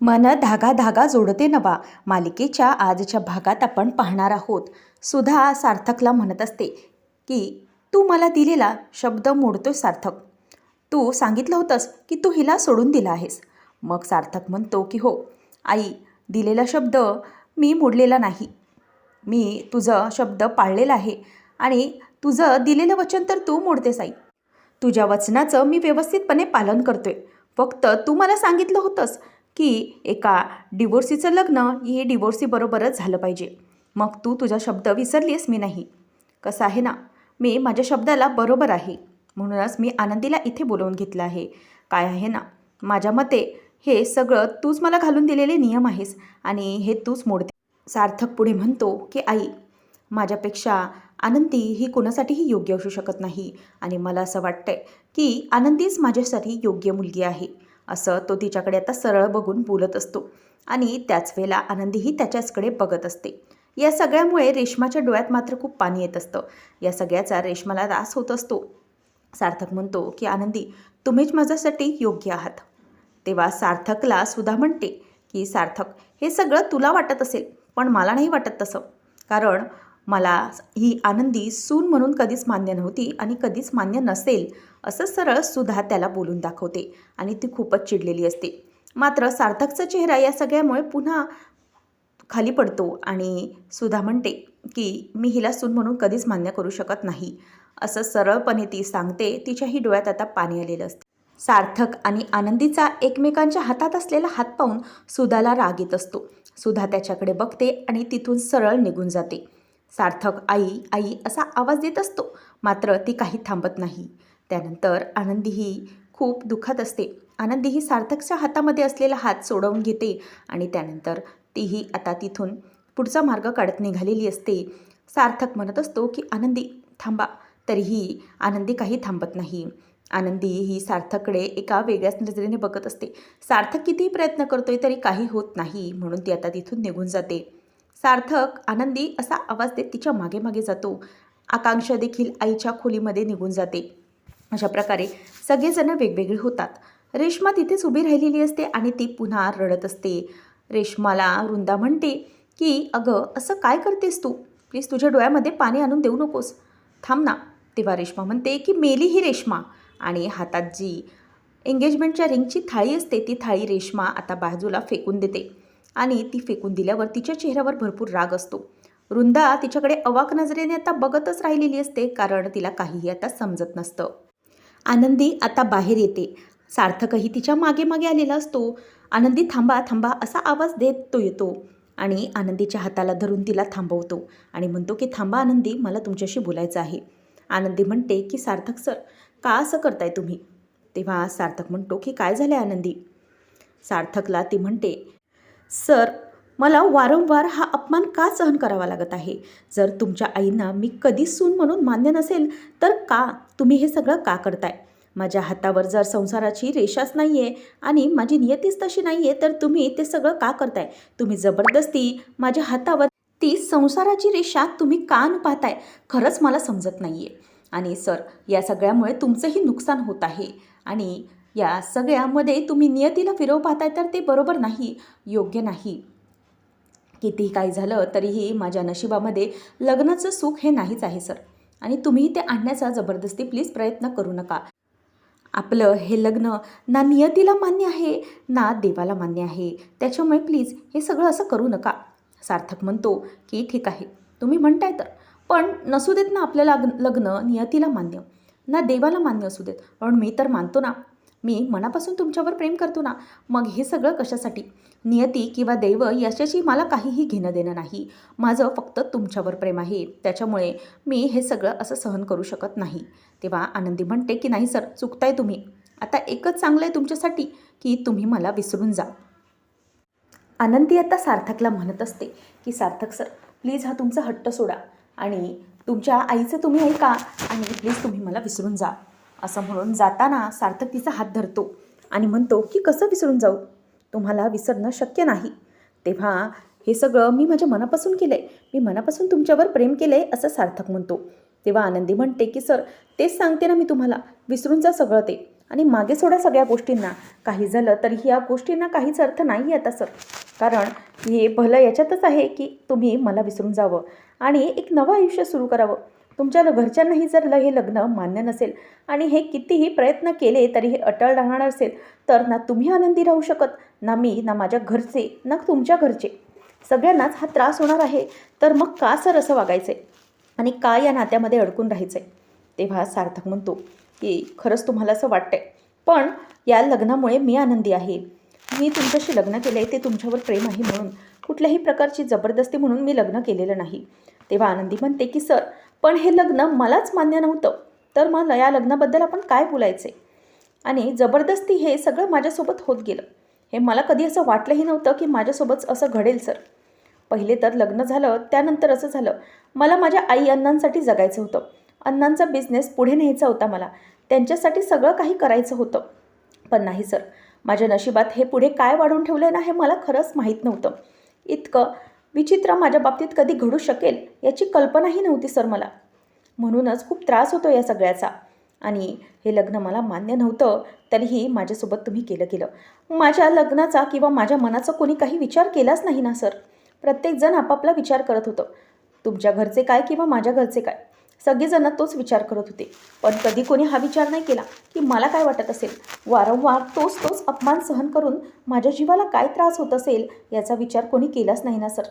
मन धागा धागा जोडते नवा. मालिकेच्या आजच्या भागात आपण पाहणार आहोत. सुधा सार्थकला म्हणत असते की तू मला दिलेला शब्द मोडतोय सार्थक. तू सांगितलं होतंस की तू हिला सोडून दिला आहेस. मग सार्थक म्हणतो की हो. आई दिलेला शब्द मी मोडलेला नाही. मी तुझं शब्द पाळलेला आहे आणि तुझं दिलेलं वचन तर तू मोडतेस आई. तुझ्या वचनाचं मी व्यवस्थितपणे पालन करतोय. फक्त तू मला सांगितलं होतंस की एका डिवोर्सीचं लग्न हे डिवोर्सीबरोबरच झालं पाहिजे. मग तू तुझा शब्द विसरलीस मी नाही. कसं आहे ना? मी माझ्या शब्दाला बरोबर आहे. म्हणूनच मी आनंदीला इथे बोलवून घेतलं आहे. काय आहे ना? माझ्या मते हे सगळं तूच मला घालून दिलेले नियम आहेस आणि हे तूच मोडते. सार्थक पुढे म्हणतो की आई माझ्यापेक्षा आनंदी ही कोणासाठीही योग्य असू शकत नाही. आणि मला असं वाटतंय की आनंदीच माझ्यासाठी योग्य मुलगी आहे. असं तो तिच्याकडे आता सरळ बघून बोलत असतो. आणि त्याच वेळेला आनंदीही त्याच्याचकडे बघत असते. या सगळ्यामुळे रेशमाच्या डोळ्यात मात्र खूप पाणी येत असतं. या सगळ्याचा रेशमाला रास होत असतो. सार्थक म्हणतो की आनंदी तुम्हीच माझ्यासाठी योग्य आहात. तेव्हा सार्थकला सुद्धा म्हणते की सार्थक हे सगळं तुला वाटत असेल पण मला नाही वाटत तसं. कारण मला ही आनंदी सून म्हणून कधीच मान्य नव्हती आणि कधीच मान्य नसेल असं सरळ सुद्धा त्याला बोलून दाखवते आणि ती खूपच चिडलेली असते. मात्र सार्थकचा चेहरा या सगळ्यामुळे पुन्हा खाली पडतो आणि सुधा म्हणते की मी हिला सून म्हणून कधीच मान्य करू शकत नाही असं सरळपणे ती सांगते. तिच्याही डोळ्यात आता पाणी आलेलं असते. सार्थक आणि आनंदीचा एकमेकांच्या हातात असलेला हात पाहून सुधाला राग येत असतो. सुधा त्याच्याकडे बघते आणि तिथून सरळ निघून जाते. सार्थक आई आई असा आवाज देत असतो. मात्र ती काही थांबत नाही. त्यानंतर आनंदीही खूप दुखत असते. आनंदीही सार्थकच्या हातामध्ये असलेला हात सोडवून घेते आणि त्यानंतर तीही आता तिथून पुढचा मार्ग काढत निघालेली असते. सार्थक म्हणत असतो की आनंदी थांबा. तरीही आनंदी काही थांबत नाही. आनंदी ही सार्थककडे एका वेगळ्याच नजरेने बघत असते. सार्थक कितीही प्रयत्न करतोय तरी काही होत नाही म्हणून ती आता तिथून निघून जाते. सार्थक आनंदी असा आवाज देत तिच्यामागे मागे जातो. आकांक्षा देखील आईच्या खोलीमध्ये निघून जाते. अशा प्रकारे सगळेजण वेगवेगळे होतात. रेश्मा तिथेच उभी राहिलेली असते आणि ती पुन्हा रडत असते. रेश्माला वृंदा म्हणते की अगं असं काय करतेस तू? प्लीज तुझ्या डोळ्यामध्ये पाणी आणून देऊ नकोस. थांब ना. तेव्हा रेश्मा म्हणते की मेली ही रेश्मा. आणि हातात जी एंगेजमेंटच्या रिंगची थाळी असते ती थाळी रेश्मा आता बाजूला फेकून देते. आणि ती फेकून दिल्यावर तिच्या चेहऱ्यावर भरपूर राग असतो. वृंदा तिच्याकडे अवाक नजरेने आता बघतच राहिलेली असते कारण तिला काहीही आता समजत नसतं. आनंदी आता बाहेर येते. सार्थकही तिच्यामागे मागे आलेला असतो. आनंदी थांबा थांबा असा आवाज देत तो येतो आणि आनंदीच्या हाताला धरून तिला थांबवतो आणि म्हणतो की थांबा आनंदी मला तुमच्याशी बोलायचं आहे. आनंदी म्हणते की सार्थक सर का असं करताय तुम्ही? तेव्हा सार्थक म्हणतो की काय झालं आहे आनंदी? सार्थकला ती म्हणते सर मला वारंवार हा अपमान का सहन करावा लागत आहे? जर तुमच्या आईंना मी कधीच सून म्हणून मान्य नसेल तर का तुम्ही हे सगळं का करताय? माझ्या हातावर जर संसाराची रेषाच नाही आहे आणि माझी नियतीच तशी नाही आहे तर तुम्ही ते सगळं का करताय? तुम्ही जबरदस्ती माझ्या हातावर ती संसाराची रेषा तुम्ही का न पाहताय? खरंच मला समजत नाही आहे आणि सर या सगळ्यामुळे तुमचंही नुकसान होत आहे. आणि या सगळ्यामध्ये तुम्ही नियतीला फिरव पाहताय तर ते बरोबर नाही योग्य नाही. कितीही काही झालं तरीही माझ्या नशिबामध्ये लग्नाचं सुख हे नाहीच आहे सर. आणि तुम्ही ते आणण्याचा जबरदस्ती प्लीज प्रयत्न करू नका. आपलं हे लग्न ना नियतीला मान्य आहे ना देवाला मान्य आहे. त्याच्यामुळे प्लीज हे सगळं असं करू नका. सार्थक म्हणतो की ठीक आहे तुम्ही म्हणताय तर. पण नसू देत ना आपलं लग्न लग्न नियतीला मान्य. ना देवाला मान्य असू देत. पण मी तर मानतो ना. मी मनापासून तुमच्यावर प्रेम करतो ना मग हे सगळं कशासाठी? नियती किंवा दैव याच्याशी मला काहीही घेणं देणं नाही. माझं फक्त तुमच्यावर प्रेम आहे. त्याच्यामुळे मी हे सगळं असं सहन करू शकत नाही. तेव्हा आनंदी म्हणते की नाही सर चुकताय तुम्ही. आता एकच चांगलं आहे तुमच्यासाठी की तुम्ही मला विसरून जा. आनंदी आता सार्थकला म्हणत असते की सार्थक सर प्लीज हा तुमचा हट्ट सोडा. आणि तुमच्या आईचं तुम्ही ऐका आणि प्लीज तुम्ही मला विसरून जा. असं म्हणून जाताना सार्थक तिचा हात धरतो आणि म्हणतो की कसं विसरून जाऊ? तुम्हाला विसरणं शक्य नाही. तेव्हा हे सगळं मी माझ्या मनापासून केलं आहे मी मनापासून तुमच्यावर प्रेम केलं आहे असं सार्थक म्हणतो. तेव्हा आनंदी म्हणते की सर तेच सांगते ना मी तुम्हाला. विसरून जा सगळं ते. आणि मागे सोडा सगळ्या गोष्टींना. काही झालं तरी या गोष्टींना काहीच अर्थ नाही आता सर. कारण हे भलं याच्यातच आहे की तुम्ही मला विसरून जावं आणि एक नवं आयुष्य सुरू करावं. तुमच्या ल- घरच्यांनाही जर हे लग्न मान्य नसेल आणि हे कितीही प्रयत्न केले तरी हे अटळ राहणार असेल तर ना तुम्ही आनंदी राहू शकत ना मी ना माझ्या घरचे ना तुमच्या घरचे. सगळ्यांनाच हा त्रास होणार आहे तर मग का सर असं वागायचं आहे आणि का या नात्यामध्ये अडकून राहायचं आहे तेव्हा सार्थक म्हणतो की खरंच तुम्हाला असं वाटतंय. पण या लग्नामुळे मी आनंदी आहे. मी तुमच्याशी लग्न केलं आहे ते तुमच्यावर प्रेम आहे म्हणून. कुठल्याही प्रकारची जबरदस्ती म्हणून मी लग्न केलेलं नाही. तेव्हा आनंदी म्हणते की सर पण हे लग्न मलाच मान्य नव्हतं. तर मला या लग्नाबद्दल आपण काय बोलायचे? आणि जबरदस्ती हे सगळं माझ्यासोबत होत गेलं. हे मला कधी असं वाटलंही नव्हतं की माझ्यासोबत असं घडेल सर. पहिले तर लग्न झालं त्यानंतर असं झालं. मला माझ्या आई अण्णांसाठी जगायचं होतं. अण्णांचा बिझनेस पुढे न्यायचा होता मला. त्यांच्यासाठी सगळं काही करायचं होतं. पण नाही सर. माझ्या नशिबात हे पुढे काय वाढून ठेवलं ना हे मला खरंच माहीत नव्हतं. इतकं विचित्र माझ्या बाबतीत कधी घडू शकेल याची कल्पनाही नव्हती सर मला. म्हणूनच खूप त्रास होतो या सगळ्याचा. आणि हे लग्न मला मान्य नव्हतं तरीही माझ्यासोबत तुम्ही केलं केलं. माझ्या लग्नाचा किंवा माझ्या मनाचा कोणी काही विचार केलाच नाही ना सर. प्रत्येकजण आपापला विचार करत होतं. तुमच्या घरचे काय किंवा माझ्या घरचे काय? सगळेजण तोच विचार करत होते. पण कधी कोणी हा विचार नाही केला की मला काय वाटत असेल? वारंवार तोच तोच अपमान सहन करून माझ्या जीवाला काय त्रास होत असेल याचा विचार कोणी केलाच नाही ना सर.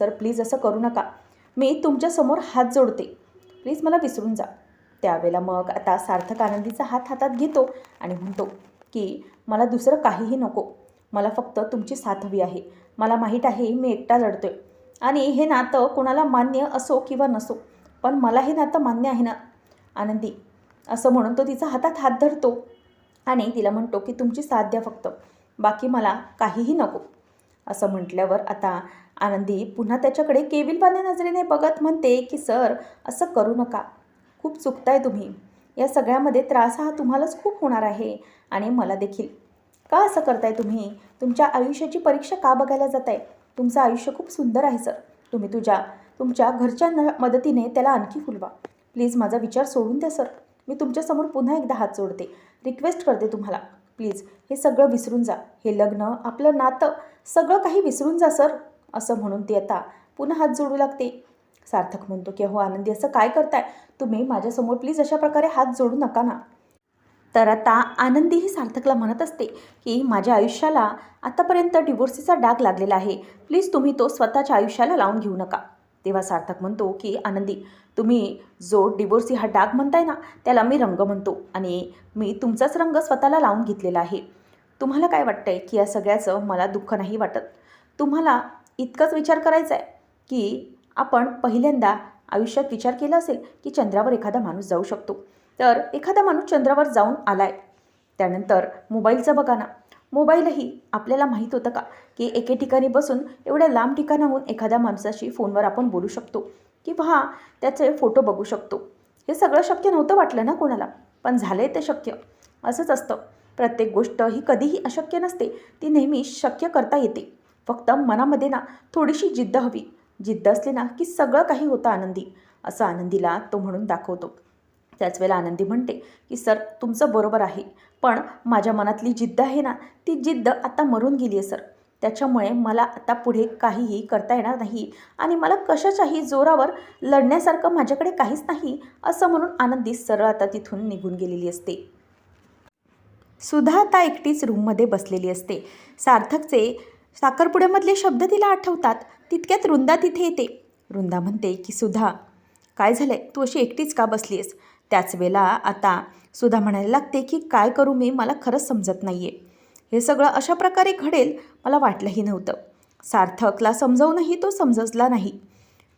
सर प्लीज असं करू नका. मी तुमच्यासमोर हात जोडते. प्लीज मला विसरून जा. त्यावेळेला मग आता सार्थक आनंदीचा हात हातात घेतो आणि म्हणतो की मला दुसरं काहीही नको. मला फक्त तुमची साथ हवी आहे. मला माहीत आहे मी एकटा लढतोय. आणि हे नातं कोणाला मान्य असो किंवा नसो पण मला हे नातं मान्य आहे ना? आनंदी असं म्हणून तो तिचा हातात हात धरतो आणि तिला म्हणतो की तुमची साथ द्या फक्त. बाकी मला काहीही नको. असं म्हटल्यावर आता आनंदी पुन्हा त्याच्याकडे केविलवाण्या नजरेने बघत म्हणते की सर असं करू नका. खूप चुकताय तुम्ही. या सगळ्यामध्ये त्रास हा तुम्हालाच खूप होणार आहे आणि मला देखील. का असं करताय तुम्ही? तुमच्या आयुष्याची परीक्षा का बघायला जात आहे तुमचं आयुष्य खूप सुंदर आहे सर. तुम्ही तुझ्या तुमच्या घरच्या न मदतीने त्याला आणखी फुलवा. प्लीज माझा विचार सोडून द्या सर. मी तुमच्यासमोर पुन्हा एकदा हात जोडते. रिक्वेस्ट करते तुम्हाला. प्लीज हे सगळं विसरून जा. हे लग्न आपलं नातं सगळं काही विसरून जा सर. असं म्हणून ती आता पुन्हा हात जोडू लागते. सार्थक म्हणतो की हो आनंदी असं काय करताय? तुम्ही माझ्यासमोर प्लीज अशा प्रकारे हात जोडू नका ना. तर आता आनंदीही सार्थकला म्हणत असते की माझ्या आयुष्याला आतापर्यंत डिवोर्सीचा डाग लागलेला आहे. प्लीज तुम्ही तो स्वतःच्या आयुष्याला लावून घेऊ नका. तेव्हा सार्थक म्हणतो की आनंदी तुम्ही जो डिवोर्सी हा डाग म्हणताय ना त्याला मी रंग म्हणतो आणि मी तुमचाच रंग स्वतःला लावून घेतलेला आहे. तुम्हाला काय वाटतंय की या सगळ्याचं मला दुःख नाही वाटत? तुम्हाला इतकंच विचार करायचा आहे की आपण पहिल्यांदा आयुष्यात विचार केला असेल की चंद्रावर एखादा माणूस जाऊ शकतो. तर एखादा माणूस चंद्रावर जाऊन आलाय. त्यानंतर मोबाईलचं बघा ना. मोबाईलही आपल्याला माहीत होतं का? की एके ठिकाणी बसून एवढ्या लांब ठिकाणाहून एखाद्या माणसाशी फोनवर आपण बोलू शकतो. किंवा त्याचे फोटो बघू शकतो. हे सगळं शक्य नव्हतं वाटलं ना कोणाला. पण झालं ते शक्य. असंच असतं. प्रत्येक गोष्ट ही कधीही अशक्य नसते. ती नेहमी शक्य करता येते. फक्त मनामध्ये ना थोडीशी जिद्द हवी. जिद्द असली ना की सगळं काही होतं आनंदी. असं आनंदीला तो म्हणून दाखवतो. त्याच वेळेला आनंदी म्हणते की सर तुमचं बरोबर आहे. पण माझ्या मनातली जिद्द आहे ना ती जिद्द आता मरून गेली आहे सर. त्याच्यामुळे मला आता पुढे काहीही करता येणार नाही आणि मला कशाच्याही जोरावर लढण्यासारखं माझ्याकडे काहीच नाही असं म्हणून आनंदी सरळ आता तिथून निघून गेलेली असते. सुधा आता एकटीच रूममध्ये बसलेली असते. सार्थकचे साखरपुड्यामधले शब्द तिला आठवतात तितक्यात वृंदा तिथे येते. वृंदा म्हणते की सुधा काय झालं आहे तू अशी एकटीच का बसली आहेस त्याच वेळेला आता सुधा म्हणायला लागते की काय करू मी? मला खरंच समजत नाही आहे हे सगळं अशा प्रकारे घडेल मला वाटलंही नव्हतं. सार्थकला समजवूनही तो समजला नाही.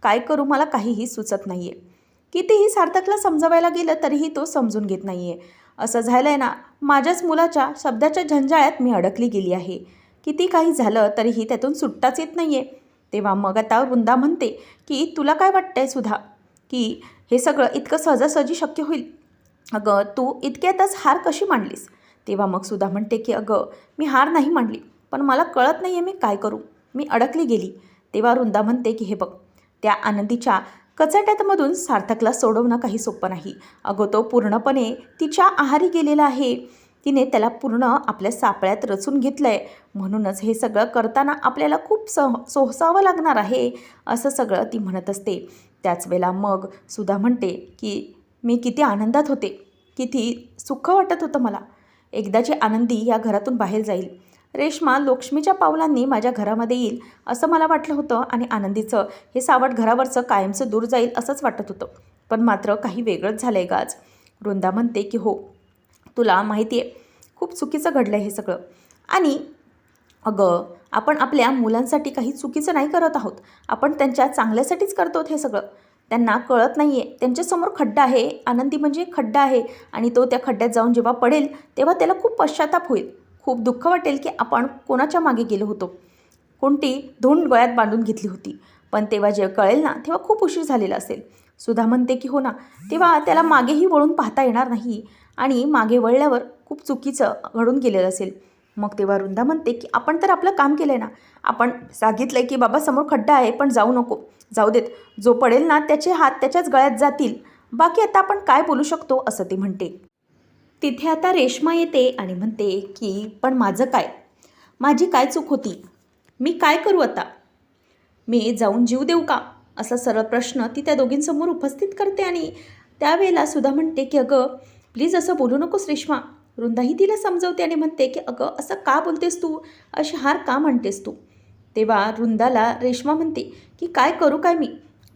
काय करू? मला काहीही सुचत नाही आहे कितीही सार्थकला समजवायला गेलं तरीही तो समजून घेत नाही आहे असं झालं आहे ना माझ्याच मुलाच्या शब्दाच्या झंझाळ्यात मी अडकली गेली आहे. किती काही झालं तरीही त्यातून सुट्टाच येत नाही आहे तेव्हा मग आता वृंदा म्हणते की तुला काय वाटतंय सुधा की हे सगळं इतकं सहजासहजी शक्य होईल? अगं तू इतक्यातच हार कशी मांडलीस? तेव्हा मग सुधा म्हणते की अगं मी हार नाही मांडली पण मला कळत नाही आहे मी काय करू. मी अडकली गेली. तेव्हा वृंदा म्हणते की हे बघ त्या आनंदीच्या कचाट्यातमधून सार्थकला सोडवणं काही सोपं नाही. अगं तो पूर्णपणे तिच्या आहारी गेलेला आहे. तिने त्याला पूर्ण आपल्या सापळ्यात रचून घेतलं आहे म्हणूनच हे सगळं करताना आपल्याला खूप सह सोसावं लागणार आहे असं सगळं ती म्हणत असते. त्याच वेळेला मग सुद्धा म्हणते की मी किती आनंदात होते. किती सुख वाटत होतं मला. एकदाची आनंदी या घरातून बाहेर जाईल. रेश्मा लक्ष्मीच्या पावलांनी माझ्या घरामध्ये येईल असं मला वाटलं होतं आणि आनंदीचं हे सावट घरावरचं कायमचं दूर जाईल असंच वाटत होतं. पण मात्र काही वेगळंच झालं आहे गाज वृंदा म्हणते की हो तुला माहिती आहे. खूप चुकीचं घडलं आहे हे सगळं. आणि अगं आपण आपल्या मुलांसाठी काही चुकीचं नाही करत आहोत. आपण त्यांच्या चांगल्यासाठीच करतो हे सगळं. त्यांना कळत नाही आहे त्यांच्यासमोर खड्डा आहे. आनंदी म्हणजे खड्डा आहे. आणि तो त्या खड्ड्यात जाऊन जेव्हा पडेल तेव्हा त्याला खूप पश्चाताप होईल. खूप दुःख वाटेल की आपण कोणाच्या मागे गेलो होतो. कोणती धोंड गळ्यात बांधून घेतली होती. पण तेव्हा जेव्हा कळेल ना तेव्हा खूप उशीर झालेला असेल. सुधा म्हणते की हो ना तेव्हा त्याला मागेही वळून पाहता येणार नाही. आणि मागे वळल्यावर खूप चुकीचं घडून गेलेलं असेल. मग तेव्हा वृंदा म्हणते की आपण तर आपलं काम केलं आहे ना. आपण सांगितलं आहे की बाबा समोर खड्डा आहे पण जाऊ नको. जाऊ देत. जो पडेल ना त्याचे हात त्याच्याच गळ्यात जातील. बाकी आता आपण काय बोलू शकतो? असं ती म्हणते. तिथे आता रेश्मा येते आणि म्हणते की पण माझं काय? माझी काय चूक होती? मी काय करू आता? मी जाऊन जीव देऊ का? असा सरळ प्रश्न ती त्या दोघींसमोर उपस्थित करते आणि त्यावेळेला सुद्धा म्हणते की अगं प्लीज असं बोलू नकोस रेश्मा. वृंदाही तिला समजवते आणि म्हणते की अगं असं का बोलतेस तू? अशी हार का म्हणतेस तू? तेव्हा वृंदाला रेश्मा म्हणते की काय करू काय मी?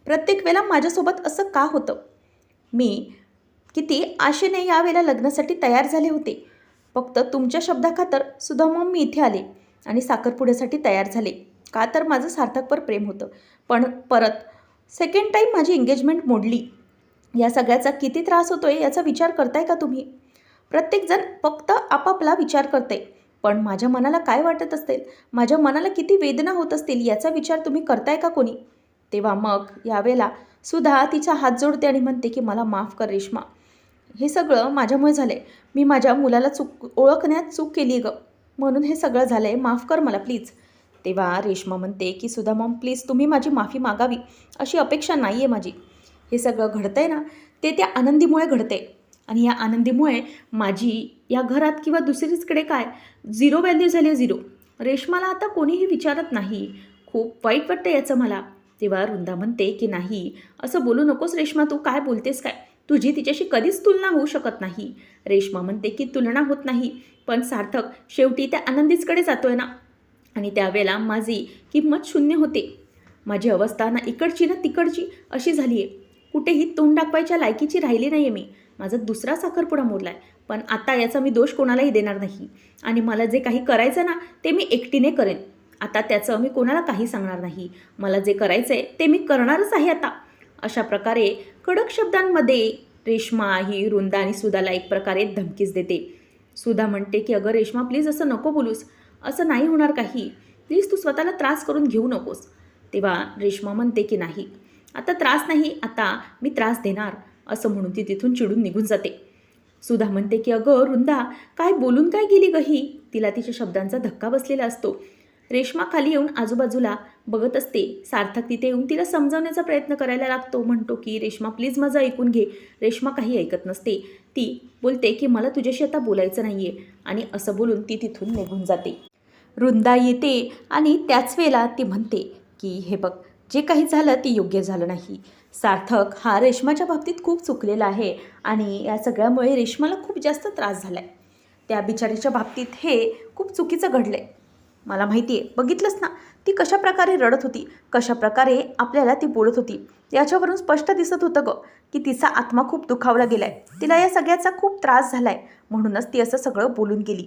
प्रत्येक वेळेला माझ्यासोबत असं का होतं? मी किती आशेने यावेळेला लग्नासाठी तयार झाले होते. फक्त तुमच्या शब्दाखातर सुद्धा मग मी इथे आले आणि साखरपुड्यासाठी तयार झाले. का तर माझं सार्थकपर प्रेम होतं. पण परत सेकंड टाईम माझी एंगेजमेंट मोडली. या सगळ्याचा किती त्रास होतो आहे याचा विचार करताय का तुम्ही? प्रत्येकजण फक्त आपापला विचार करते पण माझ्या मनाला काय वाटत असेल माझ्या मनाला किती वेदना होत असतील याचा विचार तुम्ही करताय का कोणी? तेव्हा मग यावेळेला सुद्धा तिचा हात जोडते आणि म्हणते की मला माफ कर रेश्मा. हे सगळं माझ्यामुळे झालं आहे मी माझ्या मुलाला चूक ओळखण्यात चूक केली गं. म्हणून हे सगळं झालं आहे माफ कर मला प्लीज. तेव्हा रेश्मा म्हणते की सुद्धा मॉम प्लीज तुम्ही माझी माफी मागावी. अशी अपेक्षा नाही आहे माझी. हे सगळं घडतं आहे ना ते त्या आनंदीमुळे घडते आणि या आनंदीमुळे माझी या घरात किंवा दुसरीचकडे काय? झिरो व्हॅल्यू झाली आहे झिरो रेश्माला आता कोणीही विचारत नाही. खूप वाईट वाटतं याचं मला. तेव्हा वृंदा म्हणते की नाही असं बोलू नकोस रेश्मा तू काय बोलतेस काय? तुझी तिच्याशी कधीच तुलना होऊ शकत नाही. रेश्मा म्हणते की तुलना होत नाही पण सार्थक शेवटी त्या आनंदीचकडे जातोय ना. आणि त्यावेळेला माझी किंमत शून्य होते. माझी अवस्था ना इकडची ना तिकडची अशी झाली आहे कुठेही तोंड दाखवायच्या लायकीची राहिली नाही आहे मी. माझा दुसरा साखरपुडा मोडला आहे पण आता याचा मी दोष कोणालाही देणार नाही. आणि मला जे काही करायचं ना ते मी एकटीने करेन. आता त्याचं मी कोणाला काही सांगणार नाही. मला जे करायचं आहे ते मी करणारच आहे आता. अशा प्रकारे कडक शब्दांमध्ये रेश्मा ही रुंदा आणि सुधाला एक प्रकारे धमकीच देते. सुधा म्हणते की अगं रेश्मा प्लीज असं नको बोलूस. असं नाही होणार काही. प्लीज तू स्वतःला त्रास करून घेऊ नकोस. तेव्हा रेश्मा म्हणते की नाही. आता त्रास नाही आता मी त्रास देणार असं म्हणून ती तिथून चिडून निघून जाते. सुधा म्हणते की अगं रुंदा काय बोलून काय गेली गही तिला तिच्या शब्दांचा धक्का बसलेला असतो. रेश्मा खाली येऊन आजूबाजूला बघत असते. सार्थक तिथे येऊन तिला समजावण्याचा प्रयत्न करायला लागतो. म्हणतो की रेश्मा प्लीज माझं ऐकून घे. रेश्मा काही ऐकत नसते. ती बोलते की मला तुझ्याशी आता बोलायचं नाही आहे आणि असं बोलून ती तिथून निघून जाते. रुंदा येते आणि त्याच वेळेला ती म्हणते की हे बघ जे काही झालं ते योग्य झालं नाही. सार्थक हा रेश्माच्या बाबतीत खूप चुकलेला आहे आणि या सगळ्यामुळे रेश्माला खूप जास्त त्रास झाला आहे त्या बिचारीच्या बाबतीत हे खूप चुकीचं घडलं आहे मला माहिती आहे बघितलंच ना? ती कशा प्रकारे रडत होती कशा प्रकारे आपल्याला ती बोलत होती याच्यावरून स्पष्ट दिसत होतं गं की तिचा आत्मा खूप दुखावला गेला आहे तिला या सगळ्याचा खूप त्रास झाला आहे म्हणूनच ती असं सगळं बोलून गेली.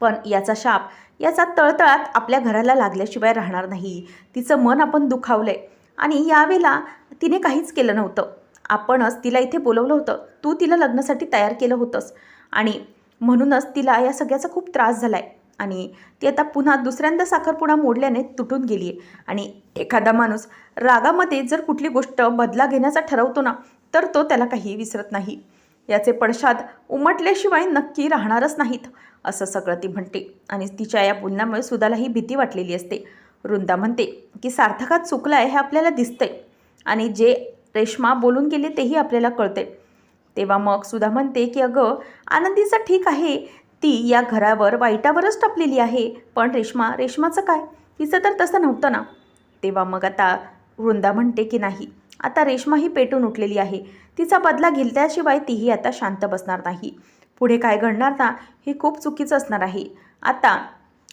पण याचा शाप याचा तळतळात आपल्या घराला लागल्याशिवाय राहणार नाही. तिचं मन आपण दुखावलं आहे आणि यावेळेला तिने काहीच केलं नव्हतं. आपणच तिला इथे बोलवलं होतं. तू तिला लग्नासाठी तयार केलं होतंस. आणि म्हणूनच तिला या सगळ्याचा खूप त्रास झाला आहे आणि ती आता पुन्हा दुसऱ्यांदा साखरपुडा मोडल्याने तुटून गेली आहे आणि एखादा माणूस रागामध्ये जर कुठली गोष्ट बदला घेण्याचा ठरवतो ना तर तो त्याला काही विसरत नाही. याचे पडशाद उमटल्याशिवाय नक्की राहणारच नाहीत. असं सगळं ती म्हणते. आणि तिच्या या बोलण्यामुळे सुधालाही भीती वाटलेली असते. वृंदा म्हणते की सार्थकात चुकलं आहे हे आपल्याला दिसतंय. आणि जे रेश्मा बोलून गेले तेही आपल्याला कळते तेव्हा मग सुधा म्हणते की अगं आनंदीचं ठीक आहे. ती या घरावर वाईटावरच टपलेली आहे. पण रेश्मा रेश्माचं काय? तिचं तर तसं नव्हतं ना. तेव्हा मग आता वृंदा म्हणते की नाही. आता रेश्मा ही पेटून उठलेली आहे. तिचा बदला घेतल्याशिवाय तीही आता शांत बसणार नाही. पुढे काय घडणार ना हे खूप चुकीचं असणार आहे. आता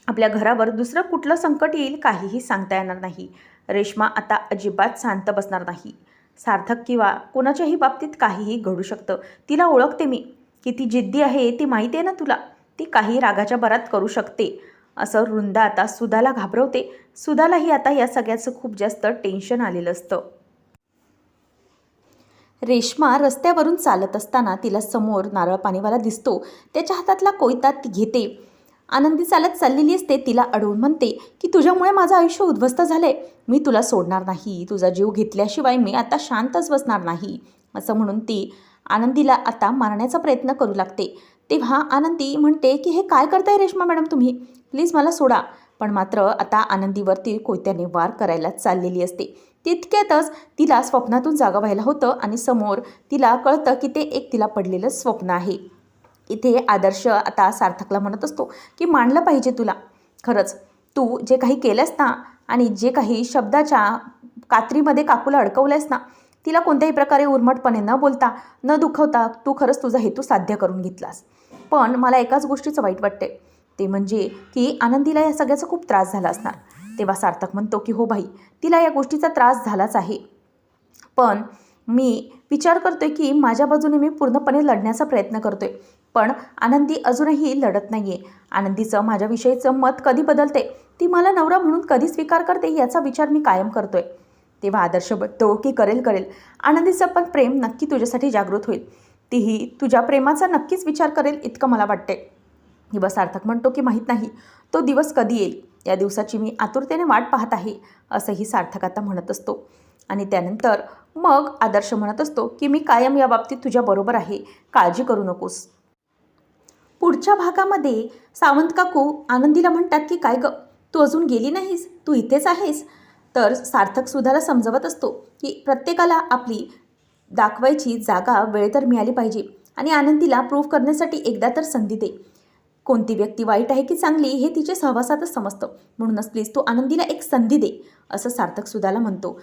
आपल्या घरावर दुसरं कुठलं संकट येईल काहीही सांगता येणार नाही. रेश्मा आता अजिबात शांत बसणार नाही. सार्थक किंवा कोणाच्याही बाबतीत काहीही घडू शकतं. तिला ओळखते मी. किती जिद्दी आहे ती माहिती आहे ना तुला? ती काही रागाच्या बरात करू शकते. असं वृंदा आता सुधाला घाबरवते. सुधालाही आता या सगळ्याचं खूप जास्त टेन्शन आलेलं असतं. रेश्मा रस्त्यावरून चालत असताना तिला समोर नारळ पाणीवाला दिसतो. त्याच्या हातातला कोयता ती घेते. आनंदी चालत चाललेली असते. तिला अडवून म्हणते की तुझ्यामुळे माझं आयुष्य उद्ध्वस्त झालंय. मी तुला सोडणार नाही. तुझा जीव घेतल्याशिवाय मी आता शांतच बसणार नाही. असं म्हणून ती आनंदीला आता मारण्याचा प्रयत्न करू लागते. तेव्हा आनंदी म्हणते की हे काय करताय रेश्मा मॅडम तुम्ही? प्लीज मला सोडा. पण मात्र आता आनंदीवर ती कोयत्याने वार करायला चाललेली असते. तितक्यातच तिला स्वप्नातून जागा व्हायला होतं आणि समोर तिला कळतं की ते एक तिला पडलेलं स्वप्न आहे. इथे आदर्श आता सार्थकला म्हणत असतो की मांडलं पाहिजे तुला. खरंच तू जे काही केलंस ना आणि जे काही शब्दाच्या कात्रीमध्ये काकूला अडकवलंयस ना तिला कोणत्याही प्रकारे उर्मटपणे न बोलता न दुखवता तू खरंच तुझा हेतू साध्य करून घेतलास. पण मला एकाच गोष्टीचं वाईट वाटते ते म्हणजे की आनंदीला या सगळ्याचा खूप त्रास झाला असणार. तेव्हा सार्थक म्हणतो की हो भाई तिला या गोष्टीचा त्रास झालाच आहे. पण मी विचार करतोय की माझ्या बाजूने मी पूर्णपणे लढण्याचा प्रयत्न करतोय. पण आनंदी अजूनही लढत नाही आहे आनंदीचं माझ्याविषयीचं मत कधी बदलते? ती मला नवरा म्हणून कधी स्वीकार करते याचा विचार मी कायम करतोय. तेव्हा आदर्श बघतो की करेल करेल. आनंदीचं पण प्रेम नक्की तुझ्यासाठी जागृत होईल. तीही तुझ्या प्रेमाचा नक्कीच विचार करेल इतकं मला वाटते किंवा सार्थक म्हणतो की माहीत नाही. तो दिवस कधी येईल? या दिवसाची मी आतुरतेने वाट पाहत आहे असंही सार्थक आता म्हणत असतो. आणि त्यानंतर मग आदर्श म्हणत असतो की मी कायम या बाबतीत तुझ्याबरोबर आहे काळजी करू नकोस. पुढच्या भागामध्ये सावंत काकू आनंदीला म्हणतात की काय ग तू अजून गेली नाहीस? तू इथेच आहेस? तर सार्थक सुधाला समजवत असतो की प्रत्येकाला आपली दाखवायची जागा वेळ तर मिळाली पाहिजे आणि आनंदीला प्रूव्ह करण्यासाठी एकदा तर संधी दे. कोणती व्यक्ती वाईट आहे की चांगली हे तिच्या सहवासातच समजतं. म्हणूनच प्लीज तू आनंदीला एक संधी दे असं सार्थक सुधाला म्हणतो.